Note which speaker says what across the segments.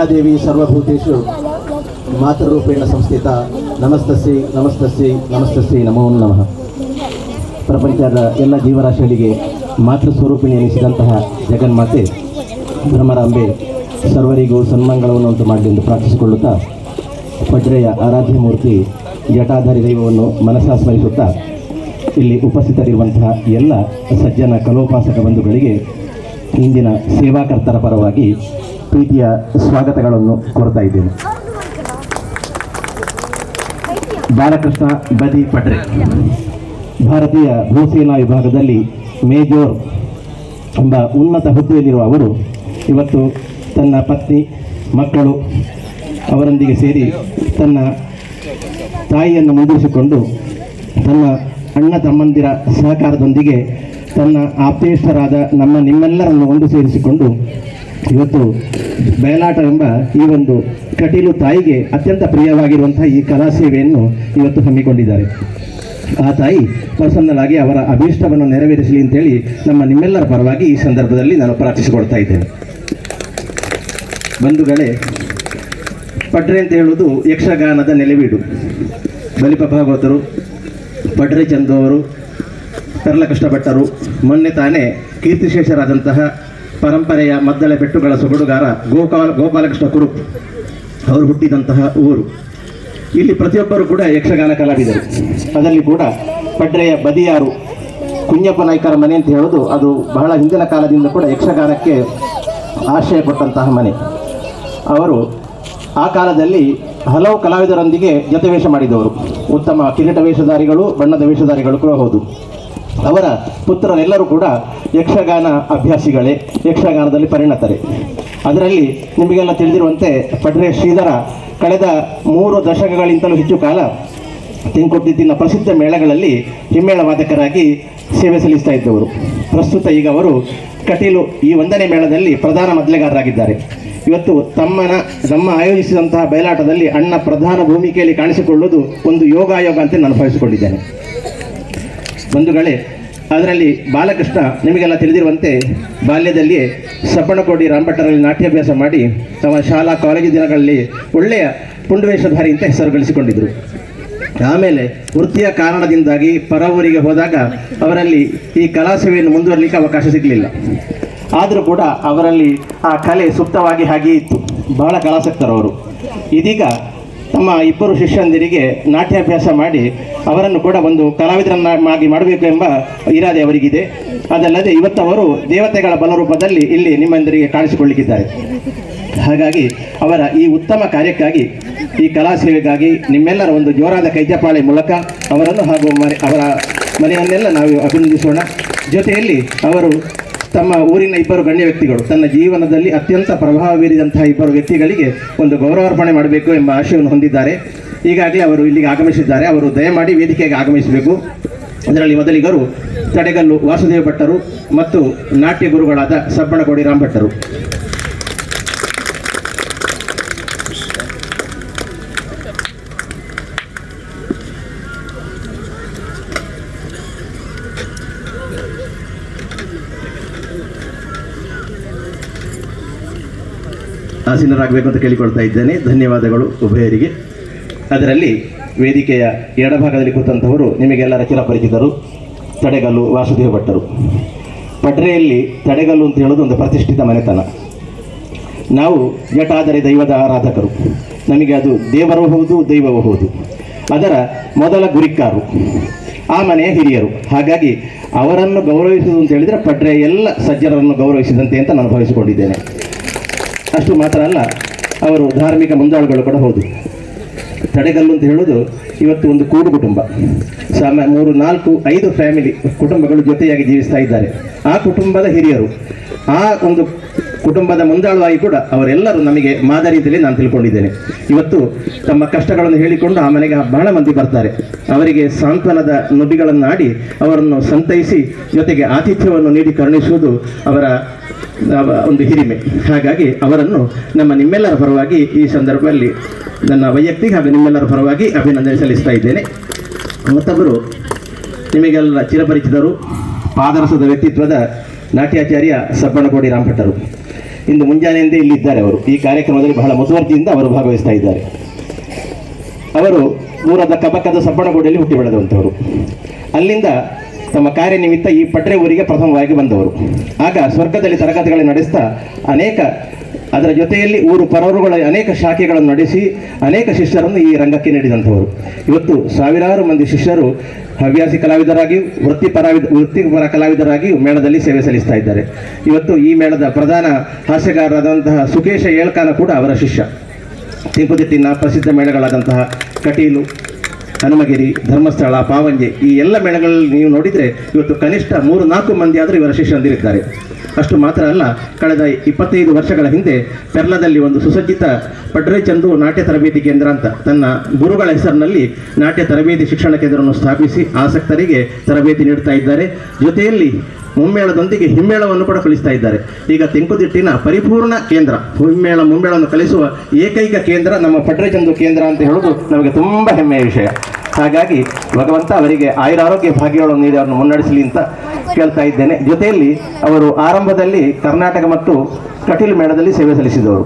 Speaker 1: ಯಾ ದೇವಿ ಸರ್ವಭೂತೇಶು, ಮಾತೃರೂಪೇಣ ಸಂಸ್ಥಿತ, ನಮಸ್ತಸ್ಸಿ ನಮಸ್ತಸ್ಸಿ ನಮಸ್ತಸ್ಸಿ, ನಮೋ ನಮಃ. ಪ್ರಪಂಚದ ಎಲ್ಲ ಜೀವರಾಶಿಗಳಿಗೆ ಮಾತೃ ಸ್ವರೂಪಿಣಿ ಎನಿಸಿದಂತಹ ಜಗನ್ಮಾತೆ ಭ್ರಮರಾಂಬೆ ಸರ್ವರಿಗೂ ಸನ್ಮಂಗಳವನ್ನು ಉಂಟು ಎಂದು ಪ್ರಾರ್ಥಿಸಿಕೊಳ್ಳುತ್ತಾ ಪಡ್ರೆಯ ಆರಾಧ್ಯ ಮೂರ್ತಿ ಜಟಾಧಾರಿ ದೈವವನ್ನು ಮನಸ್ಸಾ ಸ್ಮರಿಸುತ್ತಾ, ಇಲ್ಲಿ ಉಪಸ್ಥಿತರಿರುವಂತಹ ಎಲ್ಲ ಸಜ್ಜನ ಕಲೋಪಾಸಕ ಬಂಧುಗಳಿಗೆ ಇಂದಿನ ಸೇವಾಕರ್ತರ ಪರವಾಗಿ ಪ್ರೀತಿಯ ಸ್ವಾಗತಗಳನ್ನು ಕೋರ್ತಾ ಇದ್ದೇನೆ. ಬಾಲಕೃಷ್ಣ ಬದಿ ಪಟ್ರೆ. ಭಾರತೀಯ ಭೂಸೇನಾ ವಿಭಾಗದಲ್ಲಿ ಮೇಜೋರ್ ಎಂಬ ಉನ್ನತ ಹುದ್ದೆಯಲ್ಲಿರುವ ಅವರು ಇವತ್ತು ತನ್ನ ಪತ್ನಿ, ಮಕ್ಕಳು ಅವರೊಂದಿಗೆ ಸೇರಿ ತನ್ನ ತಾಯಿಯನ್ನು ಮುಂದುವರಿಸಿಕೊಂಡು ತನ್ನ ಅಣ್ಣ ತಮ್ಮಂದಿರ ಸಹಕಾರದೊಂದಿಗೆ ತನ್ನ ಆಪ್ತೇಷ್ಟರಾದ ನಮ್ಮ ನಿಮ್ಮೆಲ್ಲರನ್ನು ಒಂದು ಸೇರಿಸಿಕೊಂಡು ಇವತ್ತು ಬಯಲಾಟ ಎಂಬ ಈ ಒಂದು ಕಟೀಲು ತಾಯಿಗೆ ಅತ್ಯಂತ ಪ್ರಿಯವಾಗಿರುವಂತಹ ಈ ಕಲಾ ಸೇವೆಯನ್ನು ಇವತ್ತು ಹಮ್ಮಿಕೊಂಡಿದ್ದಾರೆ. ಆ ತಾಯಿ ಪರ್ಸನಲ್ ಆಗಿ ಅವರ ಅಭೀಷ್ಟವನ್ನು ನೆರವೇರಿಸಲಿ ಅಂತೇಳಿ ನಮ್ಮ ನಿಮ್ಮೆಲ್ಲರ ಪರವಾಗಿ ಈ ಸಂದರ್ಭದಲ್ಲಿ ನಾನು ಪ್ರಾರ್ಥಿಸಿಕೊಳ್ತಾ ಇದ್ದೇನೆ. ಬಂಧುಗಳೇ, ಪಡ್ರೆ ಅಂತ ಹೇಳುವುದು ಯಕ್ಷಗಾನದ ನೆಲೆವೀಡು. ಬಲಿಪ ಭಾಗವತರು, ಪಡ್ರೆ ಚಂದು ಅವರು ಕಷ್ಟಪಟ್ಟರು ಮೊನ್ನೆ ತಾನೇ ಕೀರ್ತಿಶೇಷರಾದಂತಹ ಪರಂಪರೆಯ ಮದ್ದಳೆ ಬೆಟ್ಟುಗಳ ಸೊಗಡುಗಾರ ಗೋಪಾಲ, ಗೋಪಾಲಕೃಷ್ಣ ಕುರು ಅವರು ಹುಟ್ಟಿದಂತಹ ಊರು. ಇಲ್ಲಿ ಪ್ರತಿಯೊಬ್ಬರು ಕೂಡ ಯಕ್ಷಗಾನ ಕಲಾವಿದರು. ಅದರಲ್ಲಿ ಕೂಡ ಪಡ್ರೆಯ ಬದಿಯಾರು ಕುಂಜಪ್ಪ ನಾಯ್ಕರ ಮನೆ ಅಂತ ಹೇಳೋದು ಅದು ಬಹಳ ಹಿಂದಿನ ಕಾಲದಿಂದ ಕೂಡ ಯಕ್ಷಗಾನಕ್ಕೆ ಆಶ್ರಯ ಕೊಟ್ಟಂತಹ ಮನೆ. ಅವರು ಆ ಕಾಲದಲ್ಲಿ ಹಲವು ಕಲಾವಿದರೊಂದಿಗೆ ಜತವೇಷ ಮಾಡಿದವರು. ಉತ್ತಮ ಕಿರೀಟ ವೇಷಧಾರಿಗಳು, ಬಣ್ಣದ ವೇಷಧಾರಿಗಳು ಕೂಡ ಹೌದು. ಅವರ ಪುತ್ರರೆಲ್ಲರೂ ಕೂಡ ಯಕ್ಷಗಾನ ಅಭ್ಯಾಸಿಗಳೇ, ಯಕ್ಷಗಾನದಲ್ಲಿ ಪರಿಣತರೆ. ಅದರಲ್ಲಿ ನಿಮಗೆಲ್ಲ ತಿಳಿದಿರುವಂತೆ ಪಡ್ರೆ ಶ್ರೀಧರ ಕಳೆದ ಮೂರು ದಶಕಗಳಿಂತಲೂ ಹೆಚ್ಚು ಕಾಲ ತಿಂಕೊಟ್ಟಿದ್ದಿನ ಪ್ರಸಿದ್ಧ ಮೇಳಗಳಲ್ಲಿ ಹಿಮ್ಮೇಳ ವಾದಕರಾಗಿ ಸೇವೆ ಸಲ್ಲಿಸ್ತಾ ಇದ್ದವರು. ಪ್ರಸ್ತುತ ಈಗ ಅವರು ಕಟೀಲು ಈ ಒಂದನೇ ಮೇಳದಲ್ಲಿ ಪ್ರಧಾನ ಮದ್ಲೆಗಾರರಾಗಿದ್ದಾರೆ. ಇವತ್ತು ತಮ್ಮನ, ನಮ್ಮ ಆಯೋಜಿಸಿದಂತಹ ಬಯಲಾಟದಲ್ಲಿ ಅಣ್ಣ ಪ್ರಧಾನ ಭೂಮಿಕೆಯಲ್ಲಿ ಕಾಣಿಸಿಕೊಳ್ಳುವುದು ಒಂದು ಯೋಗಾಯೋಗ ಅಂತ ನಾನು ಭಾವಿಸಿಕೊಂಡಿದ್ದೇನೆ. ಬಂಧುಗಳೇ, ಅದರಲ್ಲಿ ಬಾಲಕೃಷ್ಣ ನಿಮಗೆಲ್ಲ ತಿಳಿದಿರುವಂತೆ ಬಾಲ್ಯದಲ್ಲಿಯೇ ಸಬ್ಬಣಕೋಡಿ ರಾಮಭಟ್ಟರಲ್ಲಿ ನಾಟ್ಯಾಭ್ಯಾಸ ಮಾಡಿ ತಮ್ಮ ಶಾಲಾ ಕಾಲೇಜು ದಿನಗಳಲ್ಲಿ ಒಳ್ಳೆಯ ಪುಂಡವೇಷಧಾರಿ ಅಂತ ಹೆಸರು ಗಳಿಸಿಕೊಂಡಿದ್ದರು ಆಮೇಲೆ ವೃತ್ತಿಯ ಕಾರಣದಿಂದಾಗಿ ಪರ ಊರಿಗೆ ಹೋದಾಗ ಅವರಲ್ಲಿ ಈ ಕಲಾ ಸೇವೆಯನ್ನು ಮುಂದುವರಲಿಕ್ಕೆ ಅವಕಾಶ ಸಿಗಲಿಲ್ಲ. ಆದರೂ ಕೂಡ ಅವರಲ್ಲಿ ಆ ಕಲೆ ಸುಪ್ತವಾಗಿ ಹಾಗೆಯೇ ಇತ್ತು. ಬಹಳ ಕಲಾಸಕ್ತರವರು. ಇದೀಗ ತಮ್ಮ ಇಬ್ಬರು ಶಿಷ್ಯಂದಿರಿಗೆ ನಾಟ್ಯಾಭ್ಯಾಸ ಮಾಡಿ ಅವರನ್ನು ಕೂಡ ಒಂದು ಕಲಾವಿದರನ್ನಾಗಿ ಮಾಡಬೇಕು ಎಂಬ ಇರಾದೆ ಅವರಿಗಿದೆ. ಅದಲ್ಲದೆ ಇವತ್ತವರು ದೇವತೆಗಳ ಬಲರೂಪದಲ್ಲಿ ಇಲ್ಲಿ ನಿಮ್ಮೆಂದರಿಗೆ ಕಾಣಿಸಿಕೊಳ್ಳಿಕ್ಕಿದ್ದಾರೆ. ಹಾಗಾಗಿ ಅವರ ಈ ಉತ್ತಮ ಕಾರ್ಯಕ್ಕಾಗಿ, ಈ ಕಲಾ ಸೇವೆಗಾಗಿ ನಿಮ್ಮೆಲ್ಲರ ಒಂದು ಜೋರಾದ ಕೈಜಪಾಳೆ ಮೂಲಕ ಅವರನ್ನು ಹಾಗೂ ಮನೆ, ಅವರ ಮನೆಯನ್ನೆಲ್ಲ ನಾವು ಅಭಿನಂದಿಸೋಣ. ಜೊತೆಯಲ್ಲಿ ಅವರು ತಮ್ಮ ಊರಿನ ಇಬ್ಬರು ಗಣ್ಯ ವ್ಯಕ್ತಿಗಳು. ತನ್ನ ಜೀವನದಲ್ಲಿ ಅತ್ಯಂತ ಪ್ರಭಾವ ಬೀರಿದಂತಹ ಇಬ್ಬರು ವ್ಯಕ್ತಿಗಳಿಗೆ ಒಂದು ಗೌರವಾರ್ಪಣೆ ಮಾಡಬೇಕು ಎಂಬ ಆಶಯವನ್ನು ಹೊಂದಿದ್ದಾರೆ. ಈಗಾಗಲೇ ಅವರು ಇಲ್ಲಿಗೆ ಆಗಮಿಸಿದ್ದಾರೆ. ಅವರು ದಯಮಾಡಿ ವೇದಿಕೆಗೆ ಆಗಮಿಸಬೇಕು. ಅದರಲ್ಲಿ ಮೊದಲಿಗರು ತಡೆಗಲ್ಲು ವಾಸುದೇವ ಭಟ್ಟರು ಮತ್ತು ನಾಟ್ಯ ಗುರುಗಳಾದ ಸಬ್ಬಣಗೋಡಿ ರಾಮ್ ಭಟ್ಟರು ಆಸೀನರಾಗಬೇಕು ಅಂತ ಕೇಳಿಕೊಳ್ತಾ ಇದ್ದೇನೆ. ಧನ್ಯವಾದಗಳು ಉಭಯರಿಗೆ. ಅದರಲ್ಲಿ ವೇದಿಕೆಯ ಎಡಭಾಗದಲ್ಲಿ ಕೂತಂಥವರು ನಿಮಗೆಲ್ಲರ ಚಿರಪರಿಚಿತರು, ತಡೆಗಲ್ಲು ವಾಸುದೇವ ಭಟ್ಟರು. ಪಡ್ರೆಯಲ್ಲಿ ತಡೆಗಲ್ಲು ಅಂತ ಹೇಳೋದು ಒಂದು ಪ್ರತಿಷ್ಠಿತ ಮನೆತನ. ನಾವು ಜಟಾದರೆ ದೈವದ ಆರಾಧಕರು. ನಮಗೆ ಅದು ದೇವರೂ ಹೌದು, ದೈವವೂ ಹೌದು. ಅದರ ಮೊದಲ ಗುರಿಕಾರು. ಆ ಮನೆಯ ಹಿರಿಯರು. ಹಾಗಾಗಿ ಅವರನ್ನು ಗೌರವಿಸುವುದು ಅಂತ ಹೇಳಿದರೆ ಪಡ್ರೆ ಎಲ್ಲ ಸಜ್ಜನರನ್ನು ಗೌರವಿಸಿದಂತೆ ಅಂತ ನಾನು ಭಾವಿಸಿಕೊಂಡಿದ್ದೇನೆ. ಅಷ್ಟು ಮಾತ್ರ ಅಲ್ಲ, ಅವರು ಧಾರ್ಮಿಕ ಮುಂದಾಳುಗಳು ಕೂಡ ಹೌದು. ತಡೆಗಲ್ಲು ಅಂತ ಹೇಳೋದು ಇವತ್ತು ಒಂದು ಕೂಡು ಕುಟುಂಬ. ಸಾಮ, ಮೂರು, ನಾಲ್ಕು, ಐದು ಫ್ಯಾಮಿಲಿ ಕುಟುಂಬಗಳು ಜೊತೆಯಾಗಿ ಜೀವಿಸ್ತಾ ಇದ್ದಾರೆ. ಆ ಕುಟುಂಬದ ಹಿರಿಯರು, ಆ ಒಂದು ಕುಟುಂಬದ ಮುಂದಾಳುವಾಗಿ ಕೂಡ ಅವರೆಲ್ಲರೂ ನಮಗೆ ಮಾದರಿಯಲ್ಲಿ ನಾನು ತಿಳ್ಕೊಂಡಿದ್ದೇನೆ. ಇವತ್ತು ತಮ್ಮ ಕಷ್ಟಗಳನ್ನು ಹೇಳಿಕೊಂಡು ಆ ಮನೆಗೆ ಬಹಳ ಮಂದಿ ಬರ್ತಾರೆ. ಅವರಿಗೆ ಸಾಂತ್ವನದ ನುಡಿಗಳನ್ನಾಡಿ ಅವರನ್ನು ಸಂತೈಸಿ, ಜೊತೆಗೆ ಆತಿಥ್ಯವನ್ನು ನೀಡಿ ಕರುಣಿಸುವುದು ಅವರ ಅವ- ಒಂದು ಹಿರಿಮೆ. ಹಾಗಾಗಿ ಅವರನ್ನು ನಮ್ಮ ನಿಮ್ಮೆಲ್ಲರ ಪರವಾಗಿ ಈ ಸಂದರ್ಭದಲ್ಲಿ ನನ್ನ ವೈಯಕ್ತಿಕ ಹಾಗೂ ನಿಮ್ಮೆಲ್ಲರ ಪರವಾಗಿ ಅಭಿನಂದನೆ ಸಲ್ಲಿಸ್ತಾ ಇದ್ದೇನೆ. ಮತ್ತೊಬ್ಬರು ನಿಮಗೆಲ್ಲ ಚಿರಪರಿಚಿತರು, ಪಾದರಸದ ವ್ಯಕ್ತಿತ್ವದ ನಾಟ್ಯಾಚಾರ್ಯ ಸಬ್ಬಣಗೋಡಿ ರಾಮಭಟ್ಟರು. ಇಂದು ಮುಂಜಾನೆಯಿಂದ ಇಲ್ಲಿದ್ದಾರೆ ಅವರು. ಈ ಕಾರ್ಯಕ್ರಮದಲ್ಲಿ ಬಹಳ ಮುತುವರ್ಜಿಯಿಂದ ಅವರು ಭಾಗವಹಿಸ್ತಾ ಇದ್ದಾರೆ. ಅವರು ದೂರದ ಕಬಕದ ಸಬ್ಬಣಗೋಡಿಯಲ್ಲಿ ಹುಟ್ಟಿ ಬೆಳೆದಂಥವರು ಅಲ್ಲಿಂದ ತಮ್ಮ ಕಾರ್ಯನಿಮಿತ್ತ ಈ ಪಟ್ರೆ ಊರಿಗೆ ಪ್ರಥಮವಾಗಿ ಬಂದವರು. ಆಗ ಸ್ವರ್ಗದಲ್ಲಿ ತರಗತಿಗಳನ್ನು ನಡೆಸ್ತಾ ಅನೇಕ ಅದರ ಜೊತೆಯಲ್ಲಿ ಊರು ಪರವರುಗಳ ಅನೇಕ ಶಾಖೆಗಳನ್ನು ನಡೆಸಿ ಅನೇಕ ಶಿಷ್ಯರನ್ನು ಈ ರಂಗಕ್ಕೆ ನೀಡಿದಂಥವರು. ಇವತ್ತು ಸಾವಿರಾರು ಮಂದಿ ಶಿಷ್ಯರು ಹವ್ಯಾಸಿ ಕಲಾವಿದರಾಗಿಯೂ ವೃತ್ತಿಪರ ವೃತ್ತಿಪರ ಕಲಾವಿದರಾಗಿಯೂ ಮೇಳದಲ್ಲಿ ಸೇವೆ ಸಲ್ಲಿಸ್ತಾ ಇದ್ದಾರೆ. ಇವತ್ತು ಈ ಮೇಳದ ಪ್ರಧಾನ ಹಾಸ್ಯಗಾರರಾದಂತಹ ಸುಕೇಶ ಏಳ್ಕಾನ ಕೂಡ ಅವರ ಶಿಷ್ಯ. ತಿಂಪುದಿಟ್ಟಿನ ಪ್ರಸಿದ್ಧ ಮೇಳಗಳಾದಂತಹ ಕಟೀಲು ಹನುಮಗಿರಿ ಧರ್ಮಸ್ಥಳ, ಪಾವಂಜೆ ಈ ಎಲ್ಲ ಮೇಳಗಳಲ್ಲಿ ನೀವು ನೋಡಿದರೆ ಇವತ್ತು ಕನಿಷ್ಠ ಮೂರು ನಾಲ್ಕು ಮಂದಿ ಆದರೂ ಇವರ ಶಿಷ್ಯಂದಿರಿದ್ದಾರೆ ಅಷ್ಟು ಮಾತ್ರ ಅಲ್ಲ, ಕಳೆದ ಇಪ್ಪತ್ತೈದು ವರ್ಷಗಳ ಹಿಂದೆ ಪೆರ್ಲದಲ್ಲಿ ಒಂದು ಸುಸಜ್ಜಿತ ಪಡ್ರೆ ಚಂದು ನಾಟ್ಯ ತರಬೇತಿ ಕೇಂದ್ರ ಅಂತ ತನ್ನ ಗುರುಗಳ ಹೆಸರಿನಲ್ಲಿ ನಾಟ್ಯ ತರಬೇತಿ ಶಿಕ್ಷಣ ಕೇಂದ್ರವನ್ನು ಸ್ಥಾಪಿಸಿ ಆಸಕ್ತರಿಗೆ ತರಬೇತಿ ನೀಡ್ತಾ ಇದ್ದಾರೆ. ಜೊತೆಯಲ್ಲಿ ಮುಮ್ಮೇಳದೊಂದಿಗೆ ಹಿಮ್ಮೇಳವನ್ನು ಕೂಡ ಕಲಿಸ್ತಾ ಇದ್ದಾರೆ. ಈಗ ತೆಂಕುದಿಟ್ಟಿನ ಪರಿಪೂರ್ಣ ಕೇಂದ್ರ, ಹಿಮ್ಮೇಳ ಮುಮ್ಮೇಳವನ್ನು ಕಲಿಸುವ ಏಕೈಕ ಕೇಂದ್ರ ನಮ್ಮ ಪಡ್ರೆಚಂದು ಕೇಂದ್ರ ಅಂತ ಹೇಳೋದು ನಮಗೆ ತುಂಬ ಹೆಮ್ಮೆಯ ವಿಷಯ. ಹಾಗಾಗಿ ಭಗವಂತ ಅವರಿಗೆ ಆಯುರಾರೋಗ್ಯ ಭಾಗ್ಯಗಳನ್ನು ನೀಡಿ ಅವರನ್ನು ಮುನ್ನಡೆಸಲಿ ಅಂತ ಕೇಳ್ತಾ ಇದ್ದೇನೆ. ಜೊತೆಯಲ್ಲಿ ಅವರು ಆರಂಭದಲ್ಲಿ ಕರ್ನಾಟಕ ಮತ್ತು ಕಟೀಲು ಮೇಳದಲ್ಲಿ ಸೇವೆ ಸಲ್ಲಿಸಿದವರು.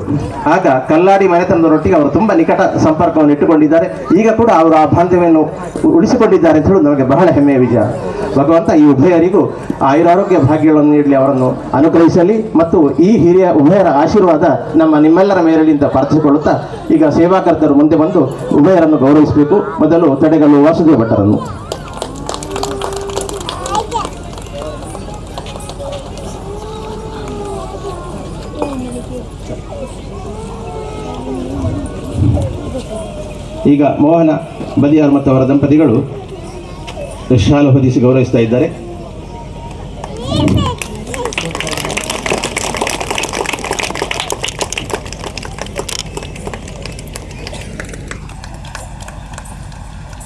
Speaker 1: ಆಗ ಕಲ್ಲಾಡಿ ಮನೆತನದವರೊಟ್ಟಿಗೆ ಅವರು ತುಂಬ ನಿಕಟ ಸಂಪರ್ಕವನ್ನು ಇಟ್ಟುಕೊಂಡಿದ್ದಾರೆ. ಈಗ ಕೂಡ ಅವರು ಆ ಬಾಂಧವ್ಯವನ್ನು ಉಳಿಸಿಕೊಂಡಿದ್ದಾರೆ ಅಂತ ಹೇಳೋದು ನಮಗೆ ಬಹಳ ಹೆಮ್ಮೆಯ ವಿಜಯ. ಭಗವಂತ ಈ ಉಭಯರಿಗೂ ಆಯುರಾರೋಗ್ಯ ಭಾಗ್ಯಗಳನ್ನು ನೀಡಲಿ, ಅವರನ್ನು ಅನುಗ್ರಹಿಸಲಿ ಮತ್ತು ಈ ಹಿರಿಯ ಉಭಯರ ಆಶೀರ್ವಾದ ನಮ್ಮ ನಿಮ್ಮೆಲ್ಲರ ಮೇಲಿಂದ ಪ್ರಾರ್ಥಿಸಿಕೊಳ್ಳುತ್ತಾ ಈಗ ಸೇವಾಕರ್ತರು ಮುಂದೆ ಬಂದು ಉಭಯರನ್ನು ಗೌರವಿಸಬೇಕು. ಮೊದಲು ತಡೆಗಳು ವಾಸುದೇವ ಭಟ್ಟರನ್ನು. ಈಗ ಮೋಹನ ಬದಿಯಾರ್ ಮತ್ತು ಅವರ ದಂಪತಿಗಳು ಶಾಲು ಹೊದಿಸಿ ಗೌರವಿಸ್ತಾ ಇದ್ದಾರೆ.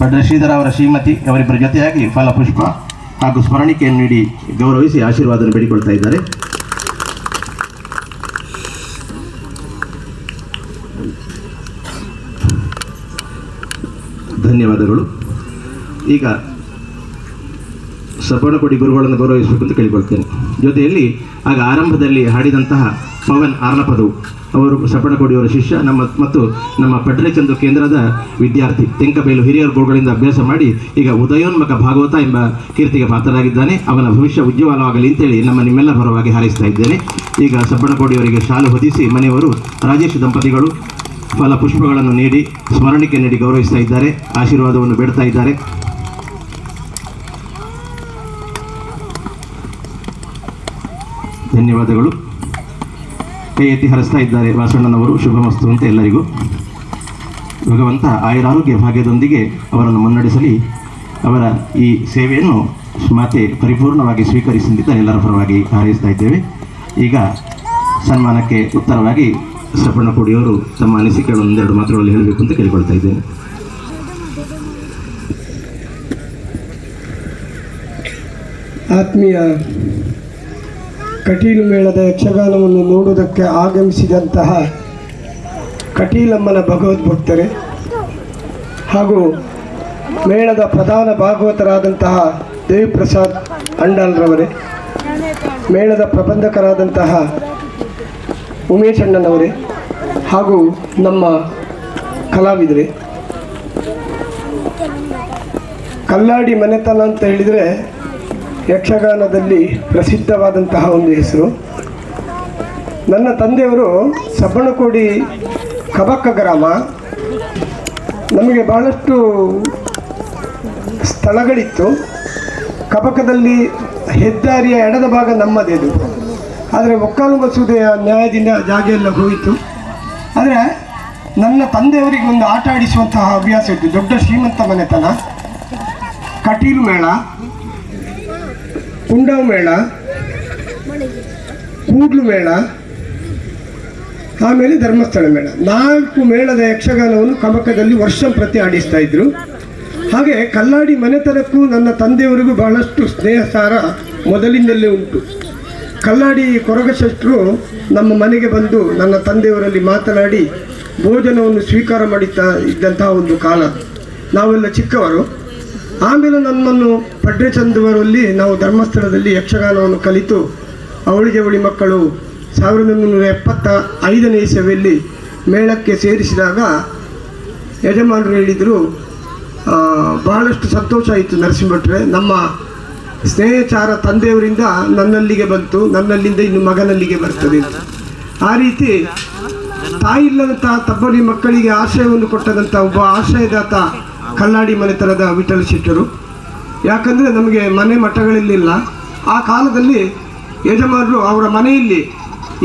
Speaker 1: ಪಡ್ರೆ ಶ್ರೀಧರ ಅವರ ಶ್ರೀಮತಿ ಅವರಿಬ್ಬರ ಜೊತೆಯಾಗಿ ಫಲಪುಷ್ಪ ಹಾಗೂ ಸ್ಮರಣಿಕೆಯನ್ನು ನೀಡಿ ಗೌರವಿಸಿ ಆಶೀರ್ವಾದವನ್ನು ಬೇಡಿಕೊಳ್ತಾ ಇದ್ದಾರೆ. ಧನ್ಯವಾದಗಳು. ಈಗ ಸಪಣಕೊಡಿ ಗುರುಗಳನ್ನು ಗೌರವಿಸಬೇಕು ಅಂತ ಕೇಳಿಕೊಳ್ತೇನೆ. ಜೊತೆಯಲ್ಲಿ ಆಗ ಆರಂಭದಲ್ಲಿ ಹಾಡಿದಂತಹ ಪವನ್ ಆರ್ಲಪದವು ಅವರು ಸಪಣಕೊಡಿಯವರ ಶಿಷ್ಯ, ನಮ್ಮ ಮತ್ತು ನಮ್ಮ ಪಡ್ರೆಚಂದು ಕೇಂದ್ರದ ವಿದ್ಯಾರ್ಥಿ. ತೆಂಕಬೇಲು ಹಿರಿಯರ ಗುರುಗಳಿಂದ ಅಭ್ಯಾಸ ಮಾಡಿ ಈಗ ಉದಯೋನ್ಮುಖ ಭಾಗವತ ಎಂಬ ಕೀರ್ತಿಗೆ ಪಾತ್ರರಾಗಿದ್ದಾನೆ. ಅವನ ಭವಿಷ್ಯ ಉಜ್ವಲವಾಗಲಿ ಅಂತೇಳಿ ನಮ್ಮ ನಿಮ್ಮೆಲ್ಲ ಪರವಾಗಿ ಹಾರೈಸ್ತಾ ಇದ್ದೇನೆ. ಈಗ ಸಬ್ಬಣಕೋಡಿಯವರಿಗೆ ಶಾಲು ಹೊದಿಸಿ ಮನೆಯವರು ರಾಜೇಶ್ ದಂಪತಿಗಳು ಫಲ ಪುಷ್ಪಗಳನ್ನು ನೀಡಿ ಸ್ಮರಣಿಕೆ ನೀಡಿ ಗೌರವಿಸ್ತಾ ಇದ್ದಾರೆ, ಆಶೀರ್ವಾದವನ್ನು ಬೇಡ್ತಾ ಇದ್ದಾರೆ. ಧನ್ಯವಾದಗಳು. ಕೈ ಎತ್ತಿ ಹರಿಸ್ತಾ ಇದ್ದಾರೆ ವಾಸಣ್ಣನವರು ಶುಭಮಸ್ತು ಅಂತ ಎಲ್ಲರಿಗೂ. ಭಗವಂತ ಆಯುರಾರೋಗ್ಯ ಭಾಗ್ಯದೊಂದಿಗೆ ಅವರನ್ನು ಮುನ್ನಡೆಸಲಿ. ಅವರ ಈ ಸೇವೆಯನ್ನು ಮಾತೆ ಪರಿಪೂರ್ಣವಾಗಿ ಸ್ವೀಕರಿಸಿದ್ದ ಎಲ್ಲರ ಪರವಾಗಿ ಹಾರೈಸ್ತಾ ಇದ್ದೇವೆ. ಈಗ ಸನ್ಮಾನಕ್ಕೆ ಉತ್ತರವಾಗಿ ಸಪಣ್ಣಕೋಡಿಯವರು ತಮ್ಮ ಅನಿಸಿಕೆಗಳು ಒಂದೆರಡು ಮಾತುಗಳಲ್ಲಿ ಹೇಳಬೇಕು ಅಂತ ಕೇಳಿಕೊಳ್ತಾ ಇದ್ದೇನೆ.
Speaker 2: ಆತ್ಮೀಯ ಕಟೀಲು ಮೇಳದ ಯಕ್ಷಗಾನವನ್ನು ನೋಡುವುದಕ್ಕೆ ಆಗಮಿಸಿದಂತಹ ಕಟೀಲಮ್ಮನ ಭಗವದ್ಭಕ್ತರೆ ಹಾಗೂ ಮೇಳದ ಪ್ರಧಾನ ಭಾಗವತರಾದಂತಹ ದೇವಿಪ್ರಸಾದ್ ಅಂಡಾಲ್ರವರೇ, ಮೇಳದ ಪ್ರಬಂಧಕರಾದಂತಹ ಉಮೇಶ್ ಅಣ್ಣನವರೇ ಹಾಗೂ ನಮ್ಮ ಕಲಾವಿದರೆ. ಕಲ್ಲಾಡಿ ಮನೆತನ ಅಂತ ಹೇಳಿದರೆ ಯಕ್ಷಗಾನದಲ್ಲಿ ಪ್ರಸಿದ್ಧವಾದಂತಹ ಒಂದು ಹೆಸರು. ನನ್ನ ತಂದೆಯವರು ಸಬ್ಬಣಕೋಡಿ ಕಬಕ್ಕ ಗ್ರಾಮ. ನಮಗೆ ಬಹಳಷ್ಟು ಸ್ಥಳಗಳಿತ್ತು. ಕಬಕದಲ್ಲಿ ಹೆದ್ದಾರಿಯ ಎಡದ ಭಾಗ ನಮ್ಮದೇದು. ಆದರೆ ಒಕ್ಕಾಲು ಮಸೂದೆಯ ನ್ಯಾಯದಿಂದ ಜಾಗ ಎಲ್ಲ ಹೋಯಿತು. ಆದರೆ ನನ್ನ ತಂದೆಯವರಿಗೆ ಒಂದು ಆಟ ಆಡಿಸುವಂತಹ ಹವ್ಯಾಸ ಇತ್ತು. ದೊಡ್ಡ ಶ್ರೀಮಂತ ಮನೆತನ. ಕಟೀಲು ಮೇಳ. ಕುಂಡವ ಮೇಳ. ಕೂಡ್ಲು ಮೇಳ. ಆಮೇಲೆ ಧರ್ಮಸ್ಥಳ ಮೇಳ. ನಾಲ್ಕು ಮೇಳದ ಯಕ್ಷಗಾನವನ್ನು ಕಮಕದಲ್ಲಿ ವರ್ಷ ಪ್ರತಿ ಆಡಿಸ್ತಾ ಇದ್ರು. ಹಾಗೆ ಕಲ್ಲಾಡಿ ಮನೆತನಕ್ಕೂ ನನ್ನ ತಂದೆಯವರಿಗೂ ಬಹಳಷ್ಟು ಸ್ನೇಹ ಸಾರ ಮೊದಲಿಂದಲೇ ಉಂಟು. ಕಲ್ಲಾಡಿ ಕೊರಗಶೆಟ್ಟರು ನಮ್ಮ ಮನೆಗೆ ಬಂದು ನನ್ನ ತಂದೆಯವರಲ್ಲಿ ಮಾತನಾಡಿ ಭೋಜನವನ್ನು ಸ್ವೀಕಾರ ಮಾಡುತ್ತಾ ಇದ್ದಂತಹ ಒಂದು ಕಾಲ. ನಾವೆಲ್ಲ ಚಿಕ್ಕವರು. ಆಮೇಲೆ ನನ್ನನ್ನು ಪಡ್ರೆ ಚಂದುವರಲ್ಲಿ ನಾವು ಧರ್ಮಸ್ಥಳದಲ್ಲಿ ಯಕ್ಷಗಾನವನ್ನು ಕಲಿತು ಅವಳಿ ಜವಳಿ ಮಕ್ಕಳು ಸಾವಿರದ ಒಂಬೈನೂರ ಎಪ್ಪತ್ತ ಐದನೇ ಇಸವಿಯಲ್ಲಿ ಮೇಳಕ್ಕೆ ಸೇರಿಸಿದಾಗ ಯಜಮಾನರು ಹೇಳಿದರು ಬಹಳಷ್ಟು ಸಂತೋಷ ಆಯಿತು ನರಸಿಂಹಟ್ರೆ. ನಮ್ಮ ಸ್ನೇಹಚಾರ ತಂದೆಯವರಿಂದ ನನ್ನಲ್ಲಿಗೆ ಬಂತು, ನನ್ನಲ್ಲಿಂದ ಇನ್ನು ಮಗನಲ್ಲಿಗೆ ಬರ್ತದೆ ಅಂತ. ಆ ರೀತಿ ತಾಯಿ ಇಲ್ಲದಂತಹ ತಬ್ಬಲಿ ಮಕ್ಕಳಿಗೆ ಆಶ್ರಯವನ್ನು ಕೊಟ್ಟದಂಥ ಒಬ್ಬ ಆಶ್ರಯದಾತ ಕಲ್ಲಾಡಿ ಮನೆತನದ ವಿಠಲ ಶೆಟ್ಟರು. ಯಾಕಂದರೆ ನಮಗೆ ಮನೆ ಮಠಗಳಲ್ಲಿಲ್ಲ. ಆ ಕಾಲದಲ್ಲಿ ಯಜಮಾನರು ಅವರ ಮನೆಯಲ್ಲಿ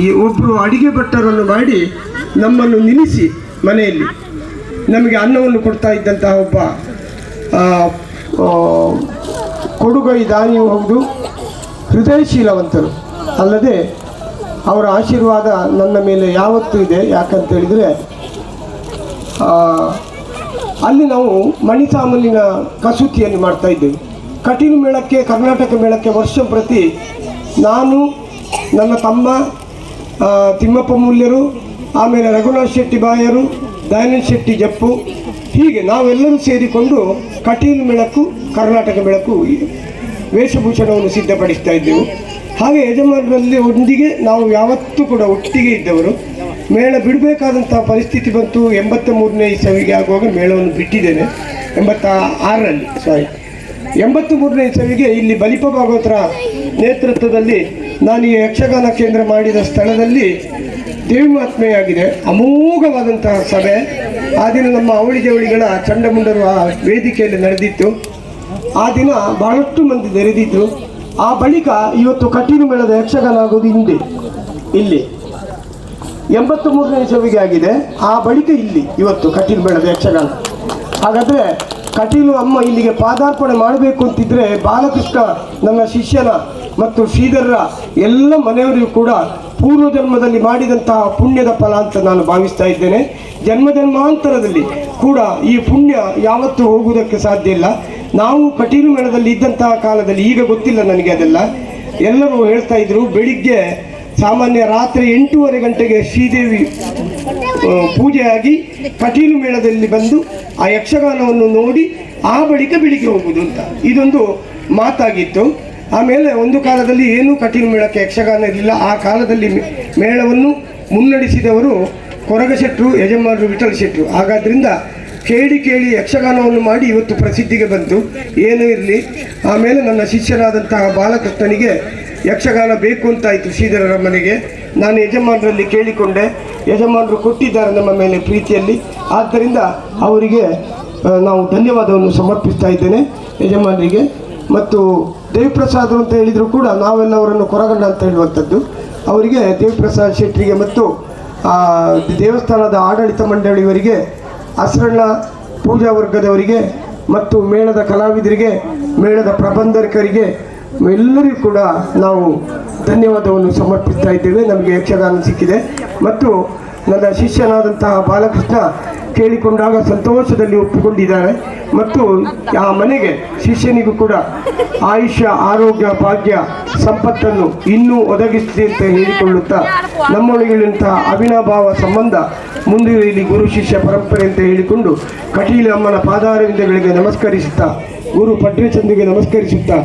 Speaker 2: ಈ ಒಬ್ಬರು ಅಡಿಗೆ ಭಟ್ಟರನ್ನು ಮಾಡಿ ನಮ್ಮನ್ನು ನಿಲ್ಲಿಸಿ ಮನೆಯಲ್ಲಿ ನಮಗೆ ಅನ್ನವನ್ನು ಕೊಡ್ತಾ ಇದ್ದಂತಹ ಒಬ್ಬ ಕೊಡುಗೈ ದಾನಿಯೂ ಹೌದು. ಹೃದಯಶೀಲವಂತರು. ಅಲ್ಲದೆ ಅವರ ಆಶೀರ್ವಾದ ನನ್ನ ಮೇಲೆ ಯಾವತ್ತೂ ಇದೆ. ಯಾಕಂತೇಳಿದರೆ ಅಲ್ಲಿ ನಾವು ಮಣಿಸಾಮಲಿನ ಕಸೂತಿಯನ್ನು ಮಾಡ್ತಾ ಇದ್ದೇವೆ. ಮೇಳಕ್ಕೆ, ಕರ್ನಾಟಕ ಮೇಳಕ್ಕೆ ವರ್ಷ ಪ್ರತಿ ನಾನು, ನನ್ನ ತಮ್ಮ ತಿಮ್ಮಪ್ಪ ಮೂಲ್ಯರು, ಆಮೇಲೆ ರಘುನಾಥ್ ಶೆಟ್ಟಿ ಬಾಯರು ದಯಾನಂದ್ ಶೆಟ್ಟಿ ಜಪ್ಪು. ಹೀಗೆ ನಾವೆಲ್ಲರೂ ಸೇರಿಕೊಂಡು ಕಟೀಲ್ ಬೆಳಕು ಕರ್ನಾಟಕ ಬೆಳಕು ವೇಷಭೂಷಣವನ್ನು ಸಿದ್ಧಪಡಿಸ್ತಾ ಇದ್ದೆವು. ಹಾಗೆ ಯಜಮಾನರಲ್ಲಿ ಒಂದಿಗೆ ನಾವು ಯಾವತ್ತೂ ಕೂಡ ಒಟ್ಟಿಗೆ ಇದ್ದವರು. ಮೇಳ ಬಿಡಬೇಕಾದಂಥ ಪರಿಸ್ಥಿತಿ ಬಂತು. ಎಂಬತ್ತ ಮೂರನೇ ಇಸವಿಗೆ ಆಗುವಾಗ ಮೇಳವನ್ನು ಬಿಟ್ಟಿದ್ದೇನೆ. ಎಂಬತ್ತ ಆರರಲ್ಲಿ ಸಾರಿ ಎಂಬತ್ತು ಮೂರನೇ ಇಸವಿಗೆ ಇಲ್ಲಿ ಬಲಿಪ ಭಾಗವತರ ನೇತೃತ್ವದಲ್ಲಿ ನಾನು ಈ ಯಕ್ಷಗಾನ ಕೇಂದ್ರ ಮಾಡಿದ ಸ್ಥಳದಲ್ಲಿ ದೇವಿ ಮಹಾತ್ಮೆಯಾಗಿದೆ ಅಮೋಘವಾದಂತಹ ಸಭೆ. ಆ ದಿನ ನಮ್ಮ ಅವಳಿ ಜವಳಿಗಳ ಚಂಡಮುಂಡರು ಆ ವೇದಿಕೆಯಲ್ಲಿ ನಡೆದಿತ್ತು. ಆ ದಿನ ಬಹಳಷ್ಟು ಮಂದಿ ನೆರೆದಿದ್ದರು ಆ ಬಳಿಕ ಇವತ್ತು ಕಟೀಲು ಮೇಳದ ಯಕ್ಷಗಾನ ಆಗೋದು ಹಿಂದೆ, ಇಲ್ಲಿ. ಎಂಬತ್ತು ಮೂರನೇ ಸವಿಗೆ ಆಗಿದೆ. ಆ ಬಳಿಕ ಇಲ್ಲಿ ಇವತ್ತು ಕಟೀಲು ಮೇಳದ ಯಕ್ಷಗಾನ. ಹಾಗಾದರೆ ಕಟೀಲು ಅಮ್ಮ ಇಲ್ಲಿಗೆ ಪಾದಾರ್ಪಣೆ ಮಾಡಬೇಕು ಅಂತಿದ್ರೆ ಬಾಲಕೃಷ್ಣ, ನನ್ನ ಶಿಷ್ಯನ ಮತ್ತು ಶ್ರೀಧರರ ಎಲ್ಲ ಮನೆಯವರಿಗೂ ಕೂಡ ಪೂರ್ವ ಜನ್ಮದಲ್ಲಿ ಮಾಡಿದಂತಹ ಪುಣ್ಯದ ಫಲ ಅಂತ ನಾನು ಭಾವಿಸ್ತಾ ಇದ್ದೇನೆ. ಜನ್ಮ ಜನ್ಮಾಂತರದಲ್ಲಿ ಕೂಡ ಈ ಪುಣ್ಯ ಯಾವತ್ತೂ ಹೋಗುವುದಕ್ಕೆ ಸಾಧ್ಯ ಇಲ್ಲ. ನಾವು ಕಟೀಲು ಮೇಳದಲ್ಲಿ ಇದ್ದಂತಹ ಕಾಲದಲ್ಲಿ ಈಗ ಗೊತ್ತಿಲ್ಲ ನನಗೆ ಅದೆಲ್ಲ. ಎಲ್ಲರೂ ಹೇಳ್ತಾ ಇದ್ರು, ಬೆಳಿಗ್ಗೆ ಸಾಮಾನ್ಯ ರಾತ್ರಿ ಎಂಟೂವರೆ ಗಂಟೆಗೆ ಶ್ರೀದೇವಿ ಪೂಜೆಯಾಗಿ ಕಟೀಲು ಮೇಳದಲ್ಲಿ ಬಂದು ಆ ಯಕ್ಷಗಾನವನ್ನು ನೋಡಿ ಆ ಬಳಿಕ ಬೆಳಿಗ್ಗೆ ಹೋಗುವುದು ಅಂತ. ಇದೊಂದು ಮಾತಾಗಿತ್ತು. ಆಮೇಲೆ ಒಂದು ಕಾಲದಲ್ಲಿ ಏನೂ ಕಠಿಣ ಮೇಳಕ್ಕೆ ಯಕ್ಷಗಾನ ಇರಲಿಲ್ಲ. ಆ ಕಾಲದಲ್ಲಿ ಮೇಳವನ್ನು ಮುನ್ನಡೆಸಿದವರು ಕೊರಗ ಶೆಟ್ಟರು ಯಜಮಾನರು ವಿಠಲ್ ಶೆಟ್ಟರು ಹಾಗಾದ್ರಿಂದ ಕೇಳಿ ಕೇಳಿ ಯಕ್ಷಗಾನವನ್ನು ಮಾಡಿ ಇವತ್ತು ಪ್ರಸಿದ್ಧಿಗೆ ಬಂತು. ಏನೂ ಇರಲಿ. ಆಮೇಲೆ ನನ್ನ ಶಿಷ್ಯನಾದಂತಹ ಬಾಲಕೃಷ್ಣನಿಗೆ ಯಕ್ಷಗಾನ ಬೇಕು ಅಂತಾಯಿತು ಶ್ರೀಧರರ ಮನೆಗೆ. ನಾನು ಯಜಮಾನರಲ್ಲಿ ಕೇಳಿಕೊಂಡೆ. ಯಜಮಾನರು ಕೊಟ್ಟಿದ್ದಾರೆ ನಮ್ಮ ಮೇಲೆ ಪ್ರೀತಿಯಲ್ಲಿ. ಆದ್ದರಿಂದ ಅವರಿಗೆ ನಾವು ಧನ್ಯವಾದವನ್ನು ಸಮರ್ಪಿಸ್ತಾ ಇದ್ದೇನೆ ಯಜಮಾನರಿಗೆ. ಮತ್ತು ದೇವಿಪ್ರಸಾದರು ಅಂತ ಹೇಳಿದರೂ ಕೂಡ ನಾವೆಲ್ಲ ಅವರನ್ನು ಕೊರಗಣ್ಣ ಅಂತ ಹೇಳುವಂಥದ್ದು. ಅವರಿಗೆ ದೇವಿಪ್ರಸಾದ್ ಶೆಟ್ಟರಿಗೆ ಮತ್ತು ದೇವಸ್ಥಾನದ ಆಡಳಿತ ಮಂಡಳಿಯವರಿಗೆ, ಅಸರಣ್ಣ ಪೂಜಾ ವರ್ಗದವರಿಗೆ ಮತ್ತು ಮೇಳದ ಕಲಾವಿದರಿಗೆ, ಮೇಳದ ಪ್ರಬಂಧಕರಿಗೆ ಎಲ್ಲರಿಗೂ ಕೂಡ ನಾವು ಧನ್ಯವಾದವನ್ನು ಸಮರ್ಪಿಸ್ತಾ ಇದ್ದೇವೆ. ನಮಗೆ ಯಕ್ಷಗಾನ ಸಿಕ್ಕಿದೆ. ಮತ್ತು ನನ್ನ ಶಿಷ್ಯನಾದಂತಹ ಬಾಲಕೃಷ್ಣ ಕೇಳಿಕೊಂಡಾಗ ಸಂತೋಷದಲ್ಲಿ ಒಪ್ಪಿಕೊಂಡಿದ್ದಾರೆ. ಮತ್ತು ಆ ಮನೆಗೆ ಶಿಷ್ಯನಿಗೂ ಕೂಡ ಆಯುಷ್ಯ, ಆರೋಗ್ಯ, ಭಾಗ್ಯ, ಸಂಪತ್ತನ್ನು ಇನ್ನೂ ಒದಗಿಸಿದೆ ಅಂತ ಹೇಳಿಕೊಳ್ಳುತ್ತಾ ನಮ್ಮೊಳಗಿರುವಂತಹ ಅವಿನಾಭಾವ ಸಂಬಂಧ ಮುಂದಿರಲಿ ಗುರು ಶಿಷ್ಯ ಪರಂಪರೆ ಅಂತ ಹೇಳಿಕೊಂಡು ಕಟೀಲ ಅಮ್ಮನ ಪಾದಾರವಿಂದಗಳಿಗೆ ನಮಸ್ಕರಿಸುತ್ತಾ, ಗುರು ಪಟ್ರಿಚಂದಿಗೆ ನಮಸ್ಕರಿಸುತ್ತಾ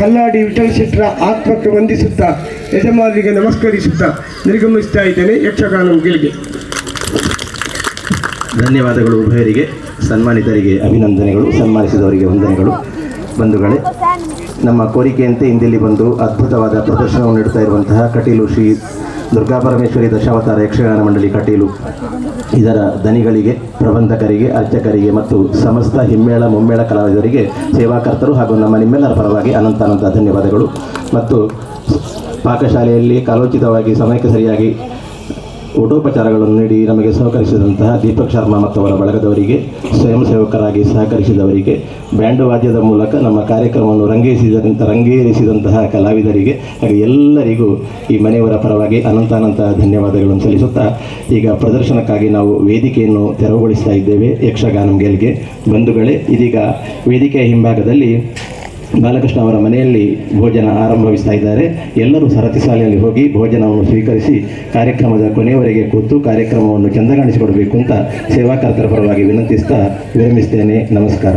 Speaker 2: ಕಲ್ಲಾಡಿ ವಿಠಲ್ ಶೆಟ್ಟರ ಆತ್ಮಕ್ಕೆ ವಂದಿಸುತ್ತಾ, ಯಜಮಾನರಿಗೆ ನಮಸ್ಕರಿಸುತ್ತಾ, ನಿರ್ಗಮಿಸ್ತಾ ಇದ್ದೇನೆ ಯಕ್ಷಗಾನ
Speaker 1: ಧನ್ಯವಾದಗಳು ಉಭಯರಿಗೆ, ಸನ್ಮಾನಿತರಿಗೆ ಅಭಿನಂದನೆಗಳು, ಸನ್ಮಾನಿಸಿದವರಿಗೆ ವಂದನೆಗಳು. ಬಂಧುಗಳೇ, ನಮ್ಮ ಕೋರಿಕೆಯಂತೆ ಇಂದಿಲ್ಲಿ ಬಂದು ಅದ್ಭುತವಾದ ಪ್ರದರ್ಶನವನ್ನು ನೀಡುತ್ತಾ ಇರುವಂತಹ ಕಟೀಲು ಶ್ರೀ ದುರ್ಗಾಪರಮೇಶ್ವರಿ ದಶಾವತಾರ ಯಕ್ಷಗಾನ ಮಂಡಳಿ ಕಟೀಲು. ಇದರ ದನಿಗಳಿಗೆ, ಪ್ರಬಂಧಕರಿಗೆ, ಅರ್ಚಕರಿಗೆ ಮತ್ತು ಸಮಸ್ತ ಹಿಮ್ಮೇಳ ಮುಮ್ಮೇಳ ಕಲಾವಿದರಿಗೆ, ಸೇವಾಕರ್ತರು ಹಾಗೂ ನಮ್ಮ ನಿಮ್ಮೆಲ್ಲರ ಪರವಾಗಿ ಅನಂತ ಅನಂತ ಧನ್ಯವಾದಗಳು. ಮತ್ತು ಪಾಕಶಾಲೆಯಲ್ಲಿ ಕಾಲೋಚಿತವಾಗಿ ಸಮಯಕ್ಕೆ ಸರಿಯಾಗಿ ಊಟೋಪಚಾರಗಳನ್ನು ನೀಡಿ ನಮಗೆ ಸಹಕರಿಸಿದಂತಹ ದೀಪಕ್ ಶರ್ಮಾ ಮತ್ತು ಅವರ ಬಳಗದವರಿಗೆ, ಸ್ವಯಂ ಸೇವಕರಾಗಿ ಸಹಕರಿಸಿದವರಿಗೆ, ಬ್ಯಾಂಡ್ ವಾದ್ಯದ ಮೂಲಕ ನಮ್ಮ ಕಾರ್ಯಕ್ರಮವನ್ನು ರಂಗೇರಿಸಿದಂಥ ರಂಗೇರಿಸಿದಂತಹ ಕಲಾವಿದರಿಗೆ, ಹಾಗೆ ಎಲ್ಲರಿಗೂ ಈ ಮನೆಯವರ ಪರವಾಗಿ ಅನಂತಾನಂತ ಧನ್ಯವಾದಗಳನ್ನು ಸಲ್ಲಿಸುತ್ತಾ, ಈಗ ಪ್ರದರ್ಶನಕ್ಕಾಗಿ ನಾವು ವೇದಿಕೆಯನ್ನು ತೆರವುಗೊಳಿಸ್ತಾ ಇದ್ದೇವೆ ಯಕ್ಷಗಾನಂ ಬಂಧುಗಳೇ, ಇದೀಗ ವೇದಿಕೆಯ ಹಿಂಭಾಗದಲ್ಲಿ ಬಾಲಕೃಷ್ಣ ಅವರ ಮನೆಯಲ್ಲಿ ಭೋಜನ ಆರಂಭವಿಸ್ತಾ ಇದ್ದಾರೆ. ಎಲ್ಲರೂ ಸರತಿ ಸಾಲಿನಲ್ಲಿ ಹೋಗಿ ಭೋಜನವನ್ನು ಸ್ವೀಕರಿಸಿ ಕಾರ್ಯಕ್ರಮದ ಕೊನೆಯವರೆಗೆ ಕೂತು ಕಾರ್ಯಕ್ರಮವನ್ನು ಚಂದಗಾಣಿಸಿಕೊಡಬೇಕು ಅಂತ ಸೇವಾಕರ್ತರ ಪರವಾಗಿ ವಿನಂತಿಸ್ತಾ ವಿರಮಿಸ್ತೇನೆ. ನಮಸ್ಕಾರ.